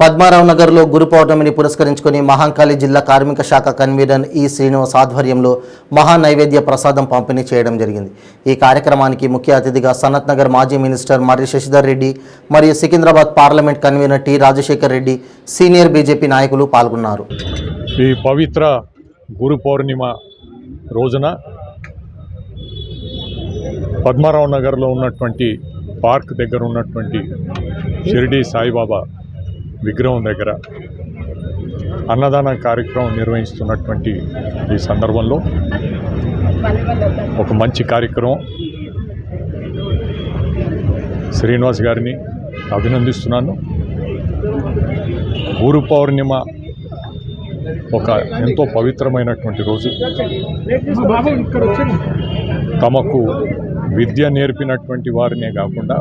పద్మారావు నగర్లో గురు పౌర్ణమిని పురస్కరించుకుని మహాంకాళి జిల్లా కార్మిక శాఖ కన్వీనర్ ఈ శ్రీనివాస్ ఆధ్వర్యంలో మహా నైవేద్య ప్రసాదం పంపిణీ చేయడం జరిగింది. ఈ కార్యక్రమానికి ముఖ్య అతిథిగా సనత్ నగర్ మాజీ మినిస్టర్ మరియు శశిధర్ రెడ్డి మరియు Secunderabad parliament convener T Rajasekhar Reddy senior BJP నాయకులు పాల్గొన్నారు. ఈ పవిత్ర గురు పౌర్ణిమ రోజున పద్మారావు నగర్లో ఉన్నటువంటి పార్క్ దగ్గర ఉన్నటువంటి షిరిడి సాయిబాబా విగ్రహం దగ్గర అన్నదాన కార్యక్రమం నిర్వహిస్తున్నటువంటి ఈ సందర్భంలో ఒక మంచి కార్యక్రమం శ్రీనివాస్ గారిని అభినందిస్తున్నాను. గురు పౌర్ణిమ ఒక ఎంతో పవిత్రమైనటువంటి రోజు. తమకు విద్య నేర్పినటువంటి వారినే కాకుండా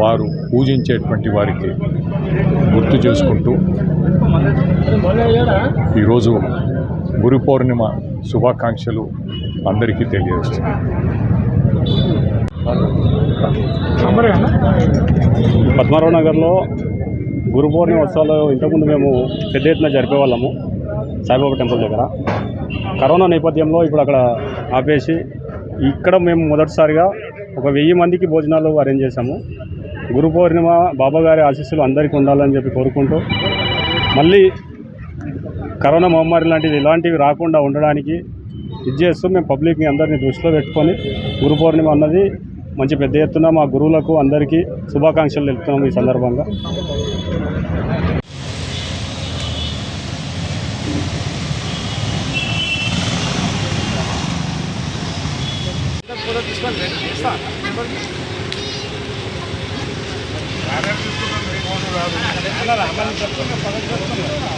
వారు పూజించేటువంటి వారికి గుర్తు చేసుకుంటూ ఈరోజు గురు పౌర్ణిమ శుభాకాంక్షలు అందరికీ తెలియజేస్తున్నాను పద్మారావు నగర్లో గురు పౌర్ణిమ ఉత్సవాలు ఇంతకుముందు మేము పెద్ద ఎత్తున జరిపేవాళ్ళము సాయిబాబా టెంపుల్ దగ్గర. కరోనా నేపథ్యంలో ఇప్పుడు అక్కడ ఆపేసి ఇక్కడ మేము మొదటిసారిగా ఒక వెయ్యి మందికి భోజనాలు అరేంజ్ చేశాము. గురు పౌర్ణిమ బాబాగారి ఆశీస్సులు అందరికీ ఉండాలని చెప్పి కోరుకుంటూ మళ్ళీ కరోనా మహమ్మారి లాంటివి ఇలాంటివి రాకుండా ఉండడానికి ఇది చేస్తూ మేము పబ్లిక్ని అందరినీ దృష్టిలో పెట్టుకొని గురు పౌర్ణిమ అన్నది మంచి పెద్ద ఎత్తున మా గురువులకు అందరికీ శుభాకాంక్షలు తెలుపుతున్నాం ఈ సందర్భంగా. రాదు